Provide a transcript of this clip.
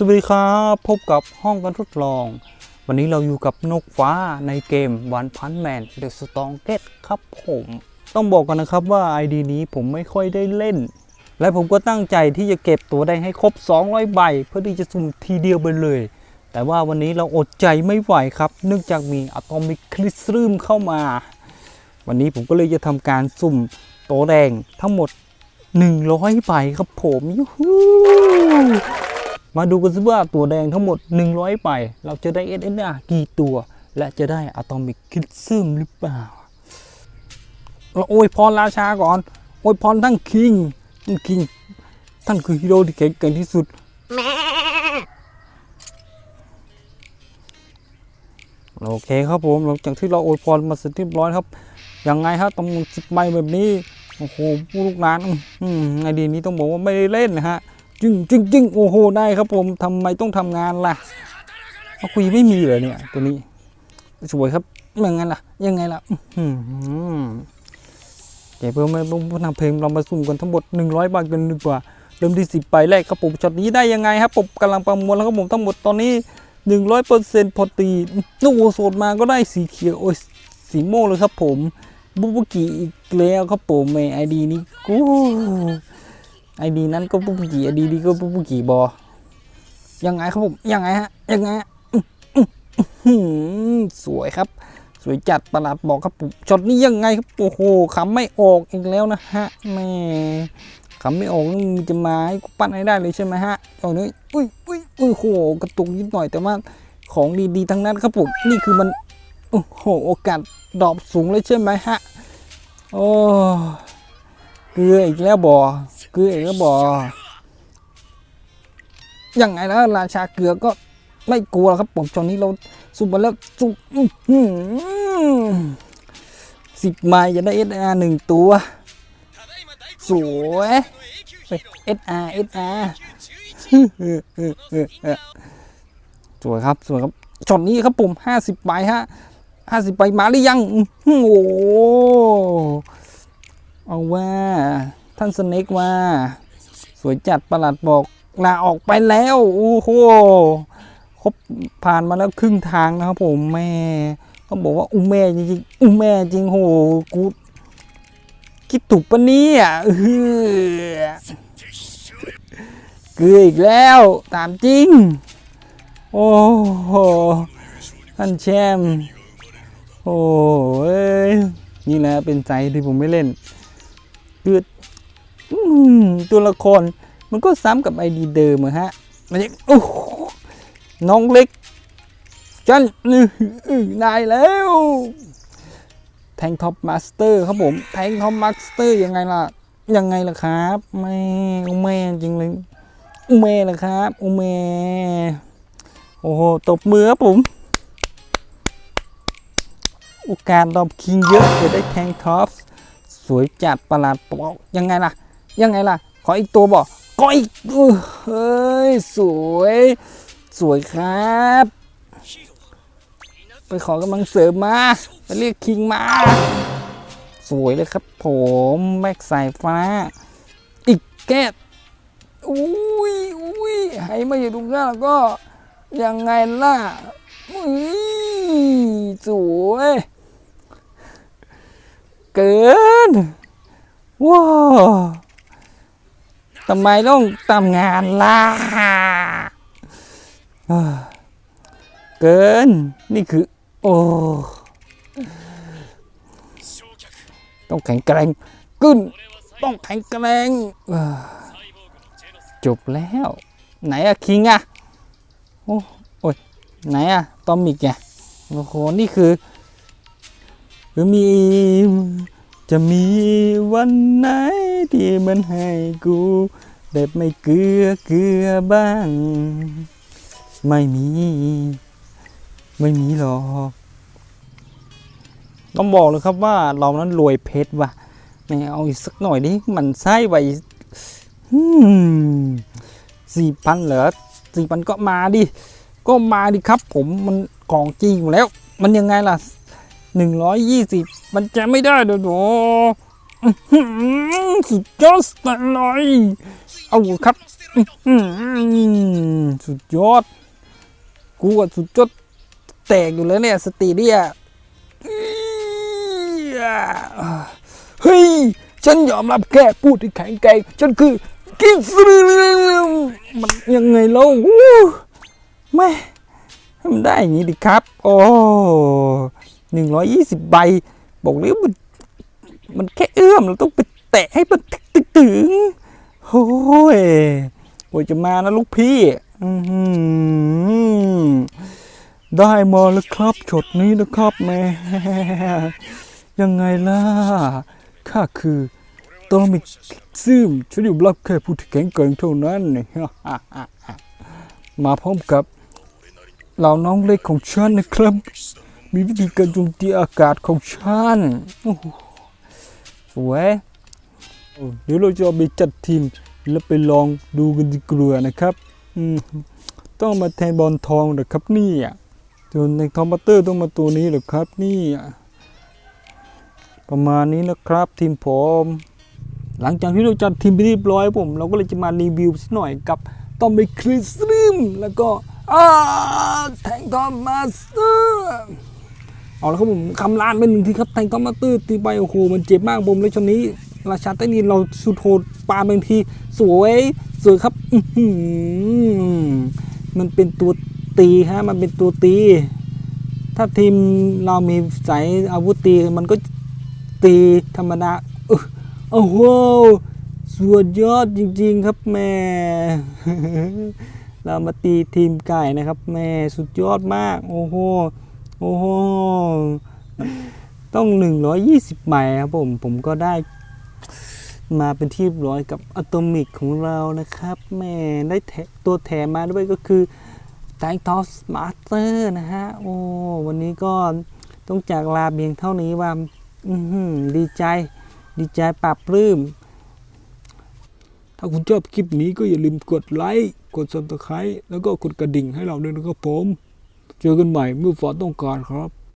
สวัสดีครับ พบกับห้องการทดลอง วันนี้เราอยู่กับนกฟ้าในเกมวันพันแมนเดอะสตองเกตครับผม ต้องบอกกันนะครับว่า ID นี้ผมไม่ค่อยได้เล่น และผมก็ตั้งใจที่จะเก็บตัวได้ให้ครบ 200 ใบ เพื่อที่จะสุ่มทีเดียวไปเลย แต่ว่าวันนี้เราอดใจไม่ไหวครับ เนื่องจากมีอะตอมิคริสซึมเข้ามา วันนี้ผมก็เลยจะทำการสุ่มโตวแดงทั้งหมด 100 ใบครับผมยูฮู มาดูกันสิว่าตัวแดงทั้งหมด 100ใบเราจะได้ SNR กี่ตัว และจะได้อะตอมิกคริสซึมหรือเปล่าเราโอ้ยพรราชาก่อน โอ้ยพรทั้งคิงท่านคิง ท่านคือฮีโร่ที่แข็งแกร่งที่สุดโอเคครับผมหลังจากที่เราโอวยพรมาเสร็จเรียบร้อยครับยังไงครับตำรวจสิบใบแบบนี้โอ้โหผู้ลูกหลานอื้ออืมไอดีนี้ต้องบอกว่าไม่ได้เล่นนะฮะ จริงจริงจริงโอ้โหได้ครับผมทำไมต้องทำงานล่ะเอาคุยไม่มีเลยเนี่ย ตัวนี้ สวยครับยังไงล่ะ ยังไงล่ะเดี๋ยวเพื่อไม่ต้องทำเพลงเรามาสุ่มกันทั้งหมด100บาทกันดีกว่าเริ่มที่สิบใบแรกครับผมช็อตนี้ได้ยังไงครับผมกำลังประมวลแล้วครับผมทั้งหมดตอนนี้หนึ่งร้อยเปอร์เซ็นต์พอตีนูโอโซดมาก็ได้สีเขียวโอ้ยสีม่วงเลยครับผมบุบุกิอีกแล้วครับผมไอดีนี้กู ไอดีนั้นก็บุบุกิไอดีนี้ก็บุบุกิบอยังไงครับผมยังไงฮะยังไงฮะสวยครับ สวยจัดประหลาดบอกครับผมช็อตนี้ยังไงครับโอ้โหขำไม่ออกอีกแล้วนะฮะแม่ขำไม่ออกนี่มึงจะมาให้กูปั้นให้ได้เลยใช่ไหมฮะเอาเนี้ยอุ้ยอุ้ยอุ้ยโหกระตุกนิดหน่อยแต่ว่าของดีๆทั้งนั้นครับผมนี่คือมันโอ้โหโอกาสดรอปสูงเลยใช่ไหมฮะโอ้ กลืออีกแล้วบ่เกลืออีกแล้วบ่อยังไงแล้วราชาเกลือก็ไม่กลัวครับผมตอนนี้เราสุ่มาแล้วสู้สิบไม้จะได้เอสอาร์หนึ่งตัว สวยเอสอาร์เอสอาร์สวยครับสวยครับช็อตนี้ครับผมห้าสิบใบฮะห้าสิบใบมาหรือยัง โอ้ เอาว่าท่านสเน็กว่าสวยจัดประหลัดบอกลาออกไปแล้วโอ้โหครบผ่านมาแล้วครึ่งทางนะครับ ผมแม่เขาบอกว่าอุ้มแม่จริงๆอุ้มแม่จริงโหกูคิดถูกปะเนี่ยเออเกลืออีกแล้วตามจริง โอ้โหท่านแชมป์โอ้เอ้ยนี่แหละเป็นใจที่ผมไม่เล่น คือตัวละครมันก็ซ้ำกับไอดีเดิมอะฮะ มันยังโอ้น้องเล็กจันอื้ออื้อได้แล้วแทงท็อปมาสเตอร์ครับผมแทงท็อปมาสเตอร์ยังไงล่ะ ยังไงล่ะครับแม่แม่จริงเลยแม่ล่ะครับอ้แม่โอ้โหตบมือครับผมโอกาสดอบคิงเยอะจะได้แทงท็อป สวยจัดประหลาดบอกยังไงล่ะ ยังไงล่ะ ขออีกตัวบอกก็อีกเออเฮ้ย สวย สวยครับ ไปขอกำลังเสริมมาไปเรียกคิงมา สวยเลยครับผมแม็กสายฟ้า อีกแก้อุ้ยอุ้ยให้มาอยู่ตรงนั้นแล้วก็ ยังไงล่ะอุ้ยสวย เกินว้าทำไมต้องทำงานล่ะเกิน นี่คือ โอ้ต้องแข็งแกร่งขึ้น ต้องแข็งแกร่งจบแล้ว ไหนอะคิงอะโอ้ยไหนอะตอมิกอะโอ้โห นี่คือือมี จะมีวันไหนที่มันให้กูได้ไม่เกลือเกลือบ้าง ไม่มี ไม่มีหรอกต้องบอกเลยครับว่าเรานั้นรวยเพชรว่ะไม่เอาอีกสักหน่อยดิมันไส้ไปสี่พันเหรอสี่พันก็มาดิ ก็มาดิครับ ผมมันของจริงอยู่แล้ว มันยังไงล่ะ หนึ่งร้อยยี่สิบมันจะไม่ได้เดี๋ยวโดอื้อหือสุดยอดสไตล์เลยเอาครับสุดยอด กูอะสุดยอดแตกอยู่แล้วเนี่ยสตีเดียอี้อะเฮ้ย ฉันยอมรับแค่พูดที่แข็งแกร่งฉันคือกินซึมมันยังไงเล่าไม่ให้มันได้อย่างนี้ดิครับ โอ้ หนึ่งร้อยยี่สิบใบ บอกเลยมันมันแค่เอื้อมเราต้องไปแตะให้มันตึกตึกถึงโอ้ยโอ้ยจะมานะลูกพี่ได้มาแล้วครับช็อตนี้นะครับแม่ยังไงล่ะข้าคือต้องมีซึมฉันอยู่รับแค่ผู้ที่แข็งแกร่งเท่านั้นเนี่มาพร้อมกับเหล่าน้องเล็กของฉันนะครับ มีวิธีการโจมตีอากาศของฉันโอ้โหสวยเดี๋ยวเราจะไปจัดทีมแล้วไปลองดูกันดีกว่านะครับอืมต้องมาแทนบอลทองนะครับนี่ยส่วนในคอมพิวเตอร์ต้องมาตัวนี้หรอครับนี่ประมาณนี้นะครับทีมผมหลังจากที่เราจัดทีมไปเรียบร้อยผม เราก็เลยจะมารีวิวสักหน่อยกับตอมไปคริสลิมแล้วก็อ่าแทงทอมมาสเตอร์ เอาละครับผมคำลานไปหนึ่งทีครับแทงทอมมาสเตอตีไปโอ้โหมันเจ็บมากผมเลยช่วงนี้ ราชาใต้ดินเราสุดโหดปาบางทีสวยสวยครับมันเป็นตัวตีฮะมันเป็นตัวตี ถ้าทีมเรามีสายอาวุธตีมันก็ตีธรรมดาโอ้โหสุดยอดจริง ๆ ครับแม่เรามาตีทีมไก่นะครับแม่สุดยอดมาก โอ้โห โอ้โหต้อง 120ใหม่ครับผม ผมก็ได้มาเป็นที่ร้อยกับอะตอมิกของเรานะครับแม่ได้ตัวแถมมาด้วยก็คือแตงทอสมาสเตอร์นะฮะ โอ้วันนี้ก็ต้องจากลาเพียงเท่านี้ว่าอือหือดีใจ ดีใจปรับปลื้ม ถ้าคุณชอบคลิปนี้ก็อย่าลืมกดไลค์ กด subscribe แล้วก็กดกระดิ่งให้เราด้วยนะครับผม เจอกันใหม่เมื่อฝอต้องการครับ